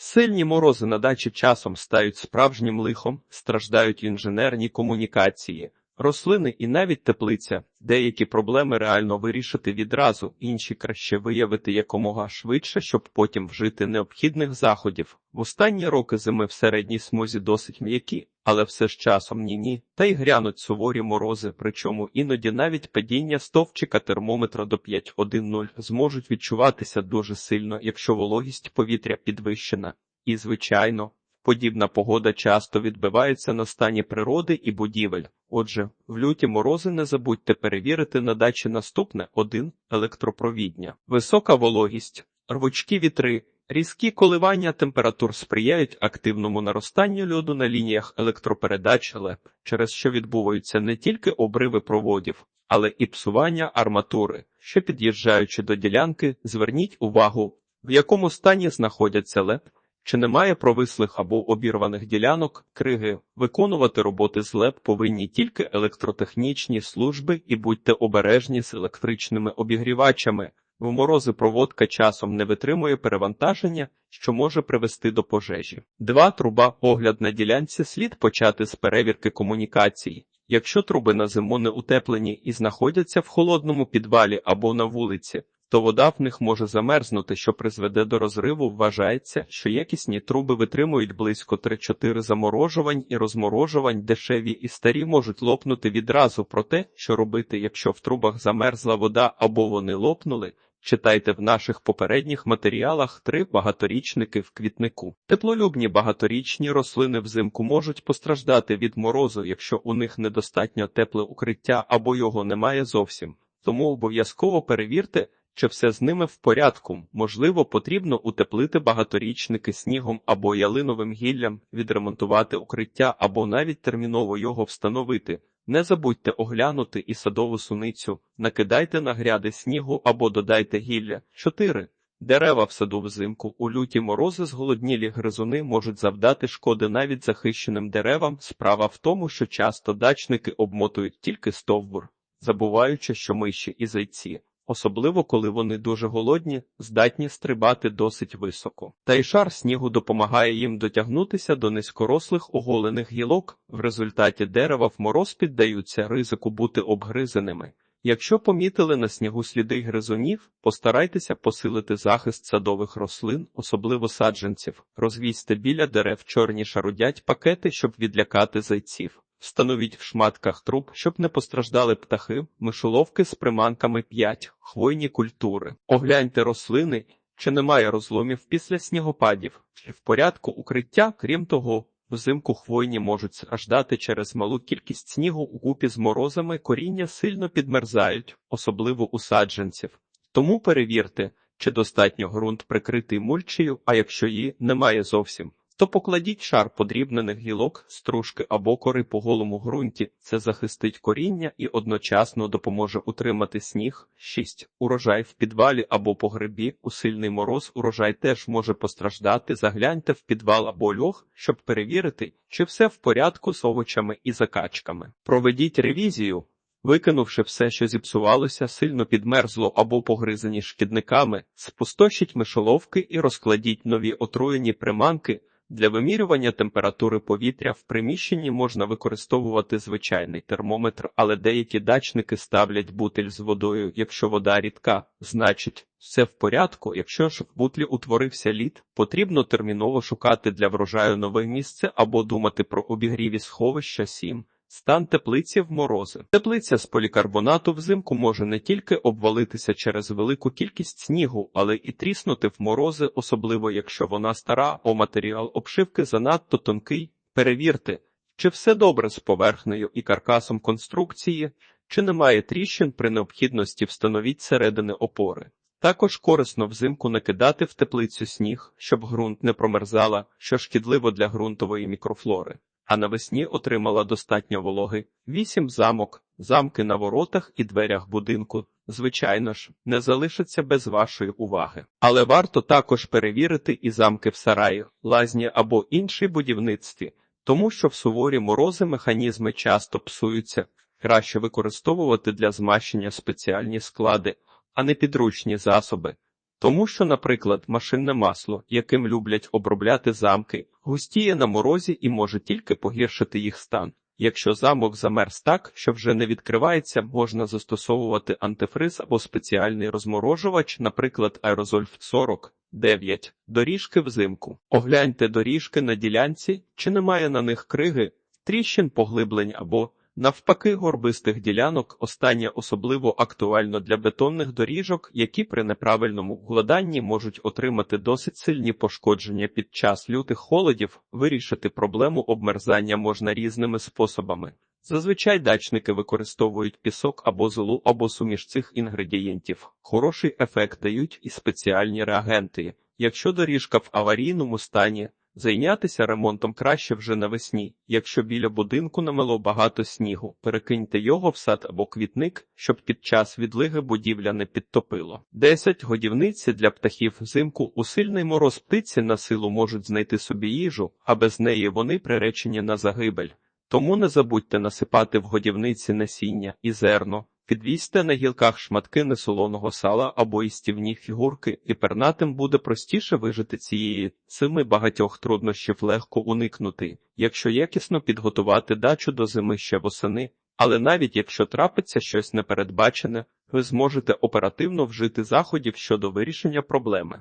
Сильні морози на дачі часом стають справжнім лихом, страждають інженерні комунікації, рослини і навіть теплиця. Деякі проблеми реально вирішити відразу, інші краще виявити якомога швидше, щоб потім вжити необхідних заходів. В останні роки зими в середній смузі досить м'які, але все ж часом ні-ні, та й грянуть суворі морози, причому іноді навіть падіння стовпчика термометра до 5.1.0 зможуть відчуватися дуже сильно, якщо вологість повітря підвищена. І, звичайно, подібна погода часто відбивається на стані природи і будівель. Отже, в люті морози не забудьте перевірити на дачі наступне 1. електропровідня. Висока вологість, рвучкі вітри, різкі коливання температур сприяють активному наростанню льоду на лініях електропередач ЛЕП, через що відбуваються не тільки обриви проводів, але і псування арматури. Що під'їжджаючи до ділянки, зверніть увагу, в якому стані знаходяться ЛЕП, чи немає провислих або обірваних ділянок, криги, виконувати роботи з ЛЕП повинні тільки електротехнічні служби і будьте обережні з електричними обігрівачами. В морози проводка часом не витримує перевантаження, що може привести до пожежі. Два труба огляд на ділянці слід почати з перевірки комунікацій. Якщо труби на зиму не утеплені і знаходяться в холодному підвалі або на вулиці, то вода в них може замерзнути, що призведе до розриву. Вважається, що якісні труби витримують близько 3-4 заморожувань і розморожувань, дешеві і старі можуть лопнути відразу про те, що робити, якщо в трубах замерзла вода або вони лопнули. Читайте в наших попередніх матеріалах три багаторічники в квітнику. Теплолюбні багаторічні рослини взимку можуть постраждати від морозу, якщо у них недостатньо тепле укриття або його немає зовсім. Тому обов'язково перевірте, чи все з ними в порядку. Можливо, потрібно утеплити багаторічники снігом або ялиновим гіллям, відремонтувати укриття або навіть терміново його встановити. Не забудьте оглянути і садову суницю, накидайте на гряди снігу або додайте гілля. 4. Дерева в саду взимку у люті морози зголоднілі гризуни можуть завдати шкоди навіть захищеним деревам. Справа в тому, що часто дачники обмотують тільки стовбур, забуваючи, що миші і зайці, особливо коли вони дуже голодні, здатні стрибати досить високо. Та й шар снігу допомагає їм дотягнутися до низькорослих оголених гілок. В результаті дерева в мороз піддаються ризику бути обгризаними. Якщо помітили на снігу сліди гризунів, постарайтеся посилити захист садових рослин, особливо саджанців. Розвісьте біля дерев чорні шарудять пакети, щоб відлякати зайців. Встановіть в шматках труб, щоб не постраждали птахи, мишоловки з приманками 5, хвойні культури. Огляньте рослини, чи немає розломів після снігопадів, чи в порядку укриття, крім того, взимку хвойні можуть страждати через малу кількість снігу у купі з морозами, коріння сильно підмерзають, особливо у саджанців. Тому перевірте, чи достатньо ґрунт прикритий мульчею, а якщо її немає зовсім то покладіть шар подрібнених гілок, стружки або кори по голому ґрунті. Це захистить коріння і одночасно допоможе утримати сніг. 6. Урожай в підвалі або погребі. У сильний мороз урожай теж може постраждати. Загляньте в підвал або льох, щоб перевірити, чи все в порядку з овочами і закачками. Проведіть ревізію. Викинувши все, що зіпсувалося, сильно підмерзло або погризані шкідниками, спустошіть мишоловки і розкладіть нові отруєні приманки. Для вимірювання температури повітря в приміщенні можна використовувати звичайний термометр, але деякі дачники ставлять бутиль з водою. Якщо вода рідка, значить все в порядку. Якщо ж в бутлі утворився лід, потрібно терміново шукати для врожаю нове місце або думати про обігріві сховища 7. Стан теплиці в морози. Теплиця з полікарбонату взимку може не тільки обвалитися через велику кількість снігу, але і тріснути в морози, особливо якщо вона стара, а матеріал обшивки занадто тонкий. Перевірте, чи все добре з поверхнею і каркасом конструкції, чи немає тріщин при необхідності встановіть середини опори. Також корисно взимку накидати в теплицю сніг, щоб ґрунт не промерзала, що шкідливо для ґрунтової мікрофлори а навесні отримала достатньо вологи. Вісім замок, замки на воротах і дверях будинку, звичайно ж, не залишаться без вашої уваги. Але варто також перевірити і замки в сараї, лазні або іншій будівництві, тому що в суворі морози механізми часто псуються, краще використовувати для змащення спеціальні склади, а не підручні засоби. Тому що, наприклад, машинне масло, яким люблять обробляти замки, густіє на морозі і може тільки погіршити їх стан. Якщо замок замерз так, що вже не відкривається, можна застосовувати антифриз або спеціальний розморожувач, наприклад, аерозоль 40. 9. Доріжки взимку. Огляньте доріжки на ділянці, чи немає на них криги, тріщин, поглиблень або навпаки горбистих ділянок. Останнє особливо актуально для бетонних доріжок, які при неправильному вкладанні можуть отримати досить сильні пошкодження під час лютих холодів. Вирішити проблему обмерзання можна різними способами. Зазвичай дачники використовують пісок або золу, або суміш цих інгредієнтів. Хороший ефект дають і спеціальні реагенти. Якщо доріжка в аварійному стані, зайнятися ремонтом краще вже навесні. Якщо біля будинку намело багато снігу, перекиньте його в сад або квітник, щоб під час відлиги будівля не підтопило. 10. Годівниці для птахів взимку у сильний мороз птиці на силу можуть знайти собі їжу, а без неї вони приречені на загибель. Тому не забудьте насипати в годівниці насіння і зерно. Підвісьте на гілках шматки несолоного сала або істівні фігурки, і пернатим буде простіше вижити цієї цими багатьох труднощів легко уникнути, якщо якісно підготувати дачу до зими ще восени. Але навіть якщо трапиться щось непередбачене, ви зможете оперативно вжити заходів щодо вирішення проблеми.